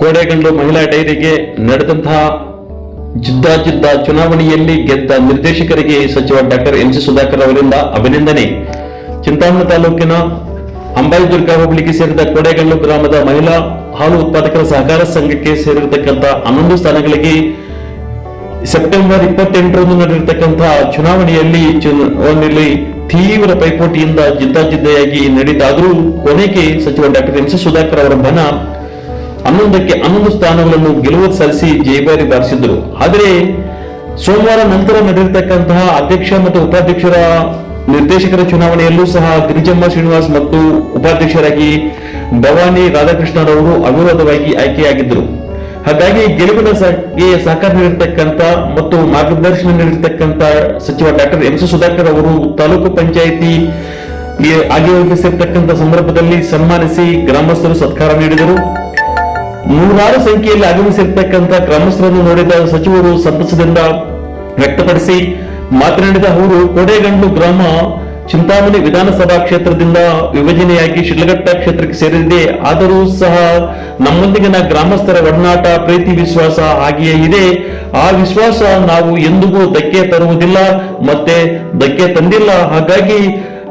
ಕೋಡೆಗಂಡು ಮಹಿಳಾ ಡೈರಿಗೆ ನಡೆದಂತಹ ಜಿದ್ದಾಜಿದ್ದ ಚುನಾವಣೆಯಲ್ಲಿ ಗೆದ್ದ ನಿರ್ದೇಶಕರಿಗೆ ಸಚಿವ ಡಾಕ್ಟರ್ ಎಂ ಸಿ ಸುಧಾಕರ್ ಅವರಿಂದ ಅಭಿನಂದನೆ. ಚಿಂತಾಮಣಿ ತಾಲೂಕಿನ ಅಂಬಾಯಿದುರ್ಗ ಹೋಬಳಿಗೆ ಸೇರಿದ ಕೋಡೆಗಲ್ಲು ಗ್ರಾಮದ ಮಹಿಳಾ ಹಾಲು ಉತ್ಪಾದಕರ ಸಹಕಾರ ಸಂಘಕ್ಕೆ ಸೇರಿರತಕ್ಕಂತಹ ಹನ್ನೊಂದು ಸ್ಥಾನಗಳಿಗೆ ಸೆಪ್ಟೆಂಬರ್ ಇಪ್ಪತ್ತೆಂಟರಂದು ನಡೆದಿರತಕ್ಕಂತಹ ಚುನಾವಣೆಯಲ್ಲಿ ಚುನಾವಣೆಯಲ್ಲಿ ತೀವ್ರ ಪೈಪೋಟಿಯಿಂದ ಜಿದ್ದಾಜಿದ್ದೆಯಾಗಿ ನಡೆದಾದರೂ ಕೊನೆಗೆ ಸಚಿವ ಡಾಕ್ಟರ್ ಎಂ ಸಿ ಸುಧಾಕರ್ ಅವರ ಬನ ಹನ್ನೊಂದಕ್ಕೆ ಹನ್ನೊಂದು ಸ್ಥಾನಗಳನ್ನು ಗೆಲುವು ಸಲ್ಲಿಸಿ ಜಯಭಾರಿ ಬಾರಿಸಿದ್ರು ಆದರೆ ಸೋಮವಾರ ನಂತರ ನಡೆಯತಕ್ಕಂತಹ ಅಧ್ಯಕ್ಷ ಮತ್ತು ಉಪಾಧ್ಯಕ್ಷರ ನಿರ್ದೇಶಕರ ಚುನಾವಣೆಯಲ್ಲೂ ಸಹ ಗಿರಿಜಮ್ಮ ಶ್ರೀನಿವಾಸ್ ಮತ್ತು ಉಪಾಧ್ಯಕ್ಷರಾಗಿ ಭವಾನಿ ರಾಧಾಕೃಷ್ಣರವರು ಅವಿರೋಧವಾಗಿ ಆಯ್ಕೆಯಾಗಿದ್ದರು. ಹಾಗಾಗಿ ಗೆಲುವಿನ ಸಹಕಾರ ನೀಡಿರ್ತಕ್ಕಂಥ ಮತ್ತು ಮಾರ್ಗದರ್ಶನ ನೀಡಿರ್ತಕ್ಕಂಥ ಸಚಿವ ಡಾಕ್ಟರ್ ಎಂ ಸಿ ಸುಧಾಕರ್ ಅವರು ತಾಲೂಕು ಪಂಚಾಯಿತಿ ಆಗಿ ಸೇರ್ತಕ್ಕಂಥ ಸಂದರ್ಭದಲ್ಲಿ ಸನ್ಮಾನಿಸಿ ಗ್ರಾಮಸ್ಥರು ಸತ್ಕಾರ ನೀಡಿದರು. ನೂರಾರು ಸಂಖ್ಯೆಯಲ್ಲಿ ಆಗಮಿಸಿರ್ತಕ್ಕಂಥ ಗ್ರಾಮಸ್ಥರನ್ನು ನೋಡಿದ ಸಚಿವರು ಸಂತಸದಿಂದ ವ್ಯಕ್ತಪಡಿಸಿ ಮಾತನಾಡಿದ ಅವರು, ಕೋಡೆಗಂಡು ಗ್ರಾಮ ಚಿಂತಾಮಣಿ ವಿಧಾನಸಭಾ ಕ್ಷೇತ್ರದಿಂದ ವಿಭಜನೆಯಾಗಿ ಶಿಡ್ಲಘಟ್ಟ ಕ್ಷೇತ್ರಕ್ಕೆ ಸೇರಿದೆ. ಆದರೂ ಸಹ ನಮ್ಮೊಂದಿಗಿನ ಗ್ರಾಮಸ್ಥರ ಒಡನಾಟ, ಪ್ರೀತಿ, ವಿಶ್ವಾಸ ಹಾಗೆಯೇ ಇದೆ. ಆ ವಿಶ್ವಾಸ ನಾವು ಎಂದಿಗೂ ಧಕ್ಕೆ ತರುವುದಿಲ್ಲ ಮತ್ತೆ ಧಕ್ಕೆ ತಂದಿಲ್ಲ. ಹಾಗಾಗಿ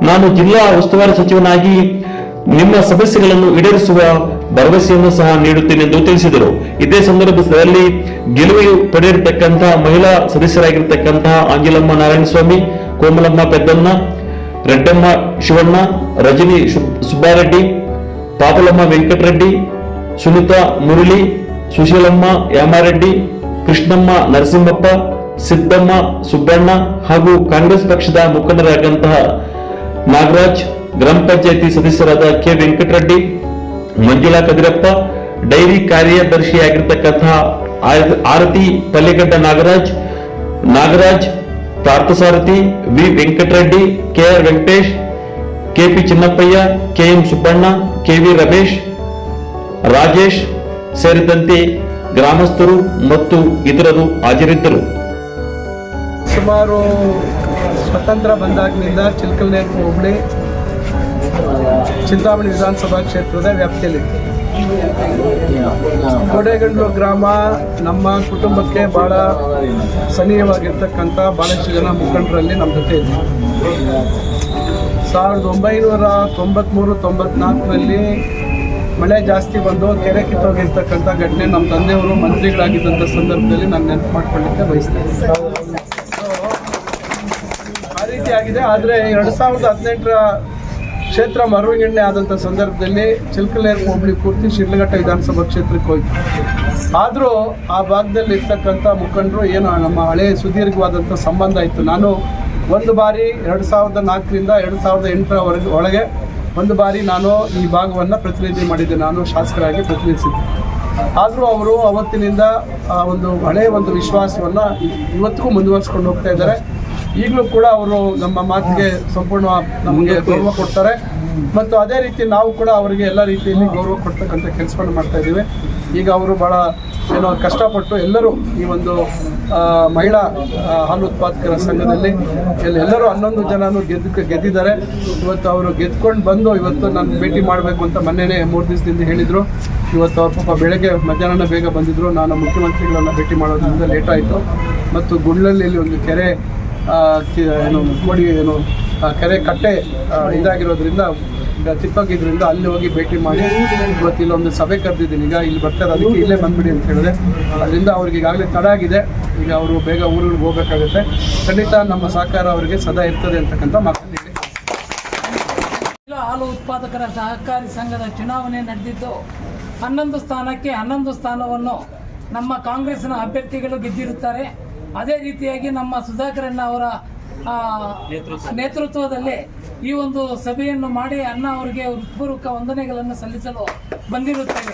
ನಾನು ಜಿಲ್ಲಾ ಉಸ್ತುವಾರಿ ಸಚಿವನಾಗಿ ನಿಮ್ಮ ಸಮಸ್ಯೆಗಳನ್ನು ಈಡೇರಿಸುವ ಭರವಸೆಯನ್ನು ಸಹ ನೀಡುತ್ತೇನೆ ಎಂದು ತಿಳಿಸಿದರು. ಇದೇ ಸಂದರ್ಭದಲ್ಲಿ ಗೆಲುವು ಪಡೆಯಿರತಕ್ಕಂತಹ ಮಹಿಳಾ ಸದಸ್ಯರಾಗಿರ್ತಕ್ಕಂತಹ ಆಂಜಲಮ್ಮ ನಾರಾಯಣಸ್ವಾಮಿ, ಕೋಮಲಮ್ಮ ಪೆದ್ದಮ್ಮ ರೆಡ್ಡಮ್ಮ ಶಿವಣ್ಣ, ರಜನಿ ಸುಬ್ಬಾರೆಡ್ಡಿ ಪಾಪಲಮ್ಮ ವೆಂಕಟರೆಡ್ಡಿ, ಸುನಿತಾ ಮುರಳಿ, ಸುಶೀಲಮ್ಮ ಯಾಮಾರೆಡ್ಡಿ, ಕೃಷ್ಣಮ್ಮ ನರಸಿಂಹಪ್ಪ, ಸಿದ್ದಮ್ಮ ಸುಬ್ಬಣ್ಣ ಹಾಗೂ ಕಾಂಗ್ರೆಸ್ ಪಕ್ಷದ ಮುಖಂಡರಾದಂತಹ ನಾಗರಾಜ್ ಗ್ರಾಮ ಪಂಚಾಯತಿ ಸದಸ್ಯರಾದ ಕೆ ವೆಂಕಟರೆಡ್ಡಿ, ಮಂಜುಳಾ ಕದಿರಪ್ಪ, ಡೈರಿ ಕಾರ್ಯದರ್ಶಿಯಾಗಿರ್ತಕ್ಕಂತಹ ಆರ- Aarti Palligadda Nagaraj Nagaraj, Parthasarathy, V Venkatareddy, KR Venkatesh, KP Chinnappayya, KM Subbanna, KV Ramesh, Rajesh ಸೇರಿದಂತೆ ಗ್ರಾಮಸ್ಥರು ಮತ್ತು ಇತರರು ಹಾಜರಿದ್ದರು. ಸುಮಾರು ಸ್ವತಂತ್ರ ಬಂದಾಗಿನಿಂದ ಚಿಲ್ಕಲ್ನೇರ್ ಹೋಬಳಿ ಚಿಂತಾಮಣಿ ವಿಧಾನಸಭಾ ಕ್ಷೇತ್ರದ ವ್ಯಾಪ್ತಿಯಲ್ಲಿ. ಕೋಡೆಗಂಡ್ಲು ಗ್ರಾಮ ನಮ್ಮ ಕುಟುಂಬಕ್ಕೆ ಭಾಳ ಸನಿಹವಾಗಿರ್ತಕ್ಕಂಥ ಭಾಳಷ್ಟು ಜನ ಮುಖಂಡರಲ್ಲಿ ನಮ್ಮ ಜೊತೆ ಇದೆ ಸಾವಿರದ ಒಂಬೈನೂರ ತೊಂಬತ್ತ್ಮೂರು ತೊಂಬತ್ನಾಲ್ಕರಲ್ಲಿ ಮಳೆ ಜಾಸ್ತಿ ಬಂದು ಕೆರೆ ಕಿತ್ತೋಗಿರ್ತಕ್ಕಂಥ ಘಟನೆ ನಮ್ಮ ತಂದೆಯವರು ಮಂತ್ರಿಗಳಾಗಿದ್ದಂಥ ಸಂದರ್ಭದಲ್ಲಿ ನಾನು ನೆನಪು ಮಾಡ್ಕೊಳ್ಳಿಕ್ಕೆ ಬಯಸ್ತೇನೆ. ಆ ರೀತಿ ಆದರೆ ಎರಡು ಸಾವಿರದ ಹದಿನೆಂಟರ ಕ್ಷೇತ್ರ ಮರುವಿಂಗಡಣೆ ಆದಂಥ ಸಂದರ್ಭದಲ್ಲಿ ಚಿಲ್ಕಲೇರ್ ಹೋಬಳಿ ಪೂರ್ತಿ ಶಿಡ್ಲಘಟ್ಟ ವಿಧಾನಸಭಾ ಕ್ಷೇತ್ರಕ್ಕೆ ಹೋಯ್ತು. ಆದರೂ ಆ ಭಾಗದಲ್ಲಿ ಇರ್ತಕ್ಕಂಥ ಮುಖಂಡರು ಏನು ನಮ್ಮ ಹಳೆ ಸುದೀರ್ಘವಾದಂಥ ಸಂಬಂಧ ಇತ್ತು. ನಾನು ಒಂದು ಬಾರಿ ಎರಡು ಸಾವಿರದ ನಾಲ್ಕರಿಂದ ಎರಡು ಸಾವಿರದ ಎಂಟರವರೆಗೆ ಒಳಗೆ ಒಂದು ಬಾರಿ ನಾನು ಈ ಭಾಗವನ್ನು ಪ್ರತಿನಿಧಿ ಮಾಡಿದ್ದೆ. ನಾನು ಶಾಸಕರಾಗಿ ಪ್ರತಿನಿಧಿಸಿದ್ದೆ. ಆದರೂ ಅವರು ಅವತ್ತಿನಿಂದ ಆ ಒಂದು ಹಳೆಯ ಒಂದು ವಿಶ್ವಾಸವನ್ನು ಇವತ್ತಿಗೂ ಮುಂದುವರಿಸ್ಕೊಂಡು ಹೋಗ್ತಾ ಇದ್ದಾರೆ. ಈಗಲೂ ಕೂಡ ಅವರು ನಮ್ಮ ಮಾತಿಗೆ ಸಂಪೂರ್ಣ ನಮಗೆ ಗೌರವ ಕೊಡ್ತಾರೆ. ಮತ್ತು ಅದೇ ರೀತಿ ನಾವು ಕೂಡ ಅವರಿಗೆ ಎಲ್ಲ ರೀತಿಯಲ್ಲಿ ಗೌರವ ಕೊಡ್ತಕ್ಕಂಥ ಕೆಲಸವನ್ನು ಮಾಡ್ತಾ ಇದ್ದೀವಿ. ಈಗ ಅವರು ಭಾಳ ಏನೋ ಕಷ್ಟಪಟ್ಟು ಎಲ್ಲರೂ ಈ ಒಂದು ಮಹಿಳಾ ಹಾಲು ಉತ್ಪಾದಕರ ಸಂಘದಲ್ಲಿ ಎಲ್ಲ- ಎಲ್ಲರೂ ಹನ್ನೊಂದು ಜನನು ಗೆದ್ದು ಗೆದ್ದಿದ್ದಾರೆ. ಇವತ್ತು ಅವರು ಗೆದ್ಕೊಂಡು ಬಂದು ಇವತ್ತು ನಾನು ಭೇಟಿ ಮಾಡಬೇಕು ಅಂತ ಮೊನ್ನೆನೇ ಮೂರು ದಿವಸದಿಂದ ಹೇಳಿದರು. ಇವತ್ತು ಅವ್ರ ಪಾಪ ಬೆಳಗ್ಗೆ ಮಧ್ಯಾಹ್ನ ಬೇಗ ಬಂದಿದ್ದರು ನಾನು ಮುಖ್ಯಮಂತ್ರಿಗಳನ್ನ ಭೇಟಿ ಮಾಡೋದ್ರಿಂದ ಲೇಟ್ ಆಯಿತು. ಮತ್ತು ಗುಂಡ್ಲಲ್ಲಿ ಒಂದು ಕೆರೆ ಏನು ಕೋಡಿ ಏನು ಕೆರೆ ಕಟ್ಟೆ ಇದಾಗಿರೋದ್ರಿಂದ ಕಿತ್ತೋಗಿದ್ರಿಂದ ಅಲ್ಲಿ ಹೋಗಿ ಭೇಟಿ ಮಾಡಿ, ಇವತ್ತು ಇಲ್ಲೊಂದು ಸಭೆ ಕರೆದಿದ್ದೀನಿ. ಈಗ ಇಲ್ಲಿ ಬರ್ತಾರೆ, ಅದಕ್ಕೆ ಇಲ್ಲೇ ಬಂದ್ಬಿಡಿ ಅಂತ ಹೇಳಿದೆ. ಅದರಿಂದ ಅವ್ರಿಗೆ ಈಗಾಗಲೇ ತಡ ಆಗಿದೆ. ಈಗ ಅವರು ಬೇಗ ಊರಿಗೆ ಹೋಗಬೇಕಾಗುತ್ತೆ. ಖಂಡಿತ ನಮ್ಮ ಸಹಕಾರ ಅವರಿಗೆ ಸದಾ ಇರ್ತದೆ ಅಂತಕ್ಕಂಥ ಮಾತನ್ನು ಹೇಳಿ. ಹಾಲು ಉತ್ಪಾದಕರ ಸಹಕಾರಿ ಸಂಘದ ಚುನಾವಣೆ ನಡೆದಿದ್ದು, ಹನ್ನೊಂದು ಸ್ಥಾನಕ್ಕೆ ಹನ್ನೊಂದು ಸ್ಥಾನವನ್ನು ನಮ್ಮ ಕಾಂಗ್ರೆಸ್ನ ಅಭ್ಯರ್ಥಿಗಳು ಗೆದ್ದಿರುತ್ತಾರೆ. ಅದೇ ರೀತಿಯಾಗಿ ನಮ್ಮ ಸುಧಾಕರಣ್ಣ ಅವರ ನೇತೃತ್ವದಲ್ಲಿ ಈ ಒಂದು ಸಭೆಯನ್ನು ಮಾಡಿ ಅಣ್ಣ ಅವರಿಗೆ ಹೃತ್ಪೂರ್ವಕ ವಂದನೆಗಳನ್ನು ಸಲ್ಲಿಸಲು ಬಂದಿರುತ್ತೇವೆ.